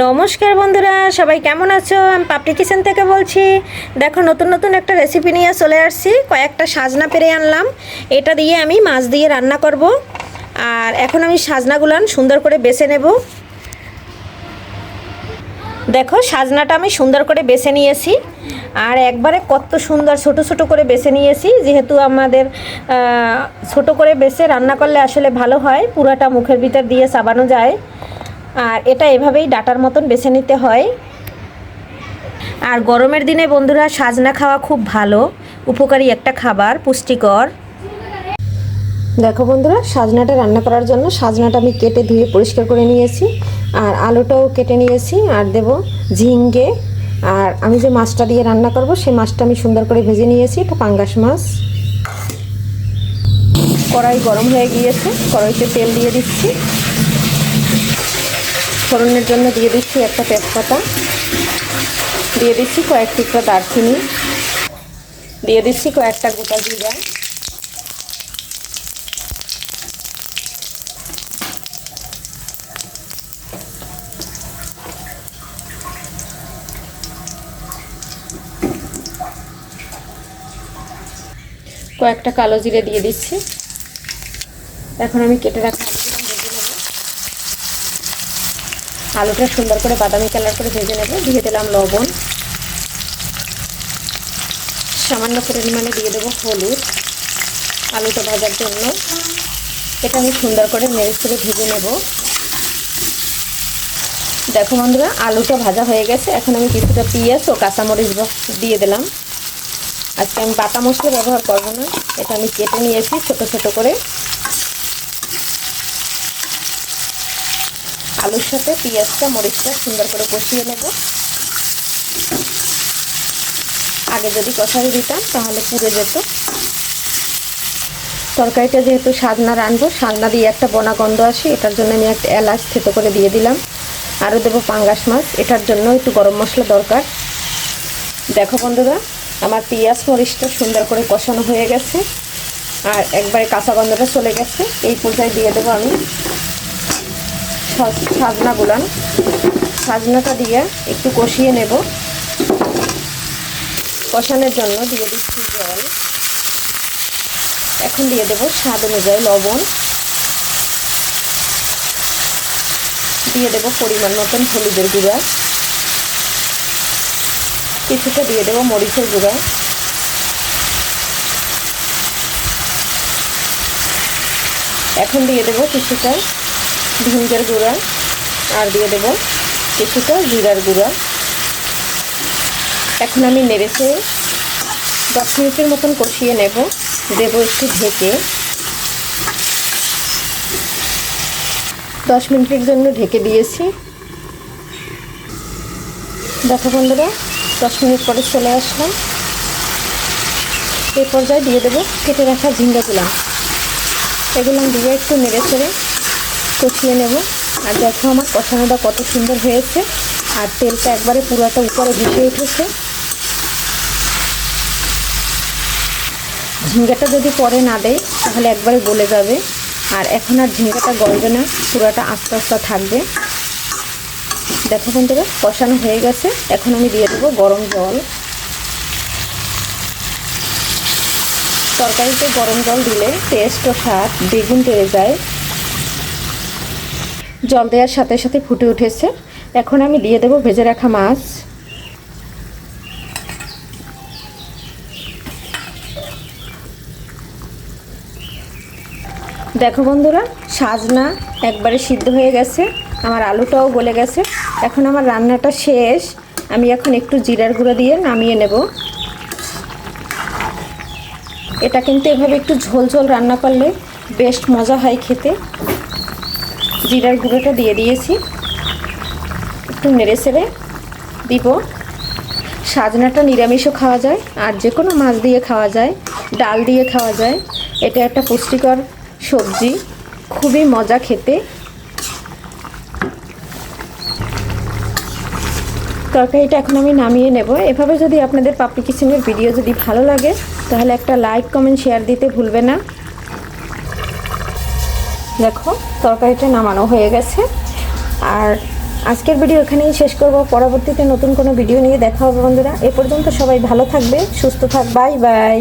নমস্কার বন্ধুরা, সবাই কেমন আছো? আমি পাপড়ি কিচেন থেকে বলছি। দেখো, নতুন নতুন একটা রেসিপি নিয়ে চলে আসছি। কয়েকটা সাজনা পেরে আনলাম। এটা দিয়ে আমি মাছ দিয়ে রান্না করব। আর এখন আমি সাজনাগুলান সুন্দর করে বেছে নেব। দেখো, সাজনাটা আমি সুন্দর করে বেছে নিয়েছি। আর একবারে কত সুন্দর ছোট ছোট করে বেছে নিয়েছি। যেহেতু আমাদের ছোট করে বেছে রান্না করলে আসলে ভালো হয়। পুরাটা মুখের ভিতর দিয়ে চাবানো যায়। আর এটা এভাবেই ডাটার মতন বেছে নিতে হয়। আর গরমের দিনে বন্ধুরা, সাজনা খাওয়া খুব ভালো। উপকারী একটা খাবার, পুষ্টিকর। দেখো বন্ধুরা, সাজনাটা রান্না করার জন্য সাজনাটা আমি কেটে ধুয়ে পরিষ্কার করে নিয়েছি। আর আলুটাও কেটে নিয়েছি, আর দেব ঝিঙ্গে। আর আমি যে মাছটা দিয়ে রান্না করব সেই মাছটা আমি সুন্দর করে ভেজে নিয়েছি, এটা পাঙ্গাস মাছ। কড়াই গরম হয়ে গিয়েছে, কড়াইতে তেল দিয়ে দিচ্ছি। ফোড়নের জন্য দিয়ে দিচ্ছি একটা তেজপাতা। দিয়ে দিচ্ছি কয়েক টুকরা দারচিনি। দিয়ে দিচ্ছি কয়েকটা গোটা জিরা। কয়েকটা কালো জিরে দিয়ে দিচ্ছি। এখন আমি কেটে রাখা আলুটা সুন্দর করে বাদামি কালার করে ভেজে নেব। দিয়ে দিলাম লবণ। সামান্য পরিমাণে দিয়ে দেবো হলুদ। আলুটা ভাজার জন্য। এটা আমি সুন্দর করে নেড়ে করে ভেজে নেব। দেখো বন্ধুরা, আলুটা ভাজা হয়ে গেছে। এখন আমি কিছুটা পেঁয়াজ ও কাঁচামরিচ দিয়ে দিলাম। আজকে আমি বাটা মশলা ব্যবহার করব না। এটা আমি কেটে নিয়েছি ছোট ছোট করে। আলুর সাথে পেঁয়াজটা, মরিচটা সুন্দর করে কষিয়ে নেব। আগে যদি কষাই দিতাম, তাহলে পুড়ে যেত। তরকারিটা যেহেতু সাজনা রানবো সাজনা দিয়ে একটা বনা গন্ধ আসে, এটার জন্য আমি একটা এলাচ থেতো করে দিয়ে দিলাম। আরও দেবো পাঙ্গাস মাছ, এটার জন্য একটু গরম মশলা দরকার। দেখো বন্ধুরা, আমার পেঁয়াজ, মরিচটা সুন্দর করে কষানো হয়ে গেছে। আর একবারে কাঁচা গন্ধটা চলে গেছে। এই পর্যায়ে দিয়ে দেবো আমি সাজনা গুলান সাজনাটা দিয়ে একটু কষিয়ে নেব। কষানোর জন্য দিয়ে দিচ্ছি জল। এখন দিয়ে দেবো স্বাদ অনুযায়ী লবণ। দিয়ে দেবো পরিমাণ মতন হলুদের গুঁড়া। কিছুটা দিয়ে দেবো মরিচের গুঁড়া। এখন দিয়ে দেবো কিছুটা ভিঙ্গের গুঁড়া, আর দিয়ে দেবো কিছুটা জিরার গুঁড়া। এখন আমি নেড়েছে দশ মিনিটের মতন কষিয়ে নেব, দেবো একটু ঢেকে। দশ মিনিটের জন্য ঢেকে দিয়েছি। দেখো বন্ধুরা, দশ মিনিট পরে চলে আসলাম। এই পর্যায়ে দিয়ে দেবো কেটে রাখা ঝিঙ্গাগুলাম এগুলো দিয়ে একটু নেড়ে চেড়ে কষিয়ে নেব। আর দেখো আমার কষানোটা কত সুন্দর হয়েছে। আর তেলটা একবারে পুরোটা উপরে ভেসে উঠেছে। ঝিঙ্গাটা যদি পরে না দেয়, তাহলে একবারে গলে যাবে। আর এখন আর ঝিঙ্গাটা গলবে না, পুরোটা আস্তে আস্তে থাকবে। দেখো বন্ধুরা, কষানো হয়ে গেছে। এখন আমি দিয়ে দেবো গরম জল। তরকারিতে গরম জল দিলে টেস্ট ও স্বাদ দ্বিগুণ বেড়ে যায়। জল দেওয়ার সাথে সাথে ফুটে উঠেছে। এখন আমি দিয়ে দেবো ভেজে রাখা মাছ। দেখো বন্ধুরা, সাজনা একবারে সিদ্ধ হয়ে গেছে। আমার আলুটাও গলে গেছে। এখন আমার রান্নাটা শেষ। আমি এখন একটু জিরার গুঁড়ো দিয়ে নামিয়ে নেব। এটা কিন্তু এভাবে একটু ঝোল ঝোল রান্না করলে বেশ মজা হয় খেতে। জিরার গুঁড়োটা দিয়ে দিয়েছি। একটু নেড়ে সেড়ে দিব। সাজনাটা নিরামিষও খাওয়া যায়, আর যে কোনো মাছ দিয়ে খাওয়া যায়, ডাল দিয়ে খাওয়া যায়। এটা একটা পুষ্টিকর সবজি, খুবই মজা খেতে। তরকারিটা এখন আমি নামিয়ে নেব। এভাবে যদি আপনাদের পাপড়ি কিচেনের ভিডিও যদি ভালো লাগে, তাহলে একটা লাইক, কমেন্ট, শেয়ার দিতে ভুলবে না। দেখো, তরকারিটা নামানো হয়ে গেছে। আর আজকের ভিডিও এখানেই শেষ করব। পরবর্তীতে নতুন কোনো ভিডিও নিয়ে দেখা হবে বন্ধুরা। এ পর্যন্ত সবাই ভালো থাকবে, সুস্থ থাক, বাই বাই।